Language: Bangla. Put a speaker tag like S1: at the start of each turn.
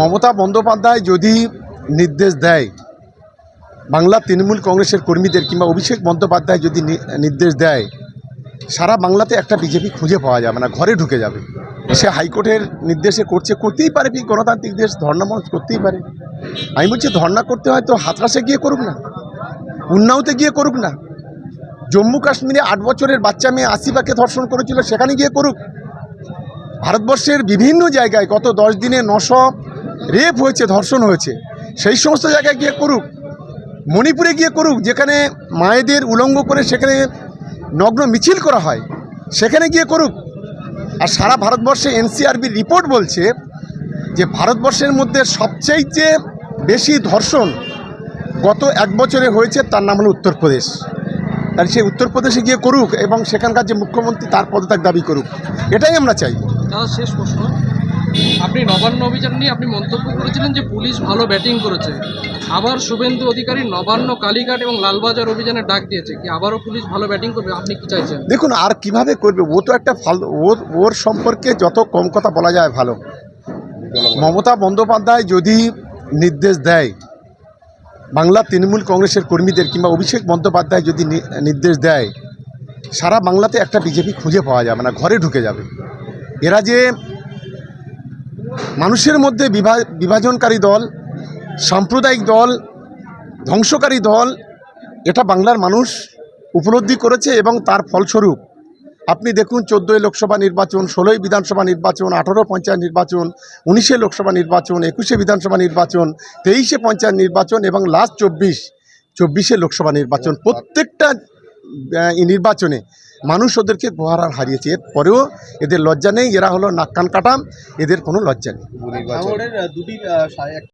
S1: মমতা বন্দ্যোপাধ্যায় যদি নির্দেশ দেয়, বাংলা তৃণমূল কংগ্রেসের কর্মীদের কিংবা অভিষেক বন্দ্যোপাধ্যায় যদি নির্দেশ দেয়, সারা বাংলাতে একটা বিজেপি খুঁজে পাওয়া যাবে না, ঘরে ঢুকে যাবে। সে হাইকোর্টের নির্দেশে করছে, করতেই পারে কি গণতান্ত্রিক দেশ ধর্ণা মঞ্চ করতেই পারে। আমি বলছি ধর্ণা করতে হয় তো হাতরাসে গিয়ে করুক না, উন্নাওতে গিয়ে করুক না। জম্মু কাশ্মীরে আট বছরের বাচ্চা মেয়ে আসিফাকে ধর্ষণ করেছিল, সেখানে গিয়ে করুক। ভারতবর্ষের বিভিন্ন জায়গায় গত দশ দিনে নশো রেপ হয়েছে, ধর্ষণ হয়েছে, সেই সমস্ত জায়গায় গিয়ে করুক। মণিপুরে গিয়ে করুক, যেখানে মায়েদের উলঙ্গ করে সেখানে নগ্ন মিছিল করা হয়, সেখানে গিয়ে করুক। আর সারা ভারতবর্ষে এনসিআরবির রিপোর্ট বলছে যে, ভারতবর্ষের মধ্যে সবচাইতে বেশি ধর্ষণ গত এক বছরে হয়েছে, তার নাম হলো উত্তরপ্রদেশ। তাহলে সেই উত্তরপ্রদেশে গিয়ে করুক এবং সেখানকার যে মুখ্যমন্ত্রী, তার পদত্যাগ দাবি করুক। এটাই আমরা চাই।
S2: শেষ প্রশ্ন। আপনি নবান্ন অভিযান নিয়ে আপনি মন্তব্য করেছিলেন যে পুলিশ ভালো ব্যাটিং করেছে। আবার শুভেন্দু অধিকারী নবান্ন, কালীঘাট এবং লালবাজার অভিযানে ডাক দিয়েছে কি আবারও পুলিশ ভালো ব্যাটিং করবে? আপনি কি চাইছেন?
S1: দেখুন, আর কীভাবে করবে? ও তো একটা ওর ওর সম্পর্কে যত কম কথা বলা যায় ভালো। মমতা বন্দ্যোপাধ্যায় যদি নির্দেশ দেয়, বাংলা তৃণমূল কংগ্রেসের কর্মীদের কিংবা অভিষেক বন্দ্যোপাধ্যায় যদি নির্দেশ দেয়, সারা বাংলাতে একটা বিজেপি খুঁজে পাওয়া যাবে না, ঘরে ঢুকে যাবে। এরা যে মানুষের মধ্যে বিভা- বিভাজনকারী দল, সাম্প্রদায়িক দল, ধ্বংসকারী দল, এটা বাংলার মানুষ উপলব্ধি করেছে এবং তার ফলস্বরূপ। আপনি দেখুন, চোদ্দোই লোকসভা নির্বাচন, ষোলোই বিধানসভা নির্বাচন, আঠারো পঞ্চায়েত নির্বাচন, উনিশে লোকসভা নির্বাচন, একুশে বিধানসভা নির্বাচন, তেইশে পঞ্চায়েত নির্বাচন এবং লাস্ট চব্বিশ, চব্বিশে লোকসভা নির্বাচন। প্রত্যেকটা নির্বাচনে মানুষ ওদেরকে গোহার হারিয়েছে। এরপরেও এদের লজ্জা নেই, এরা হলো নাক কান কাটা, এদের কোনো লজ্জা নেই।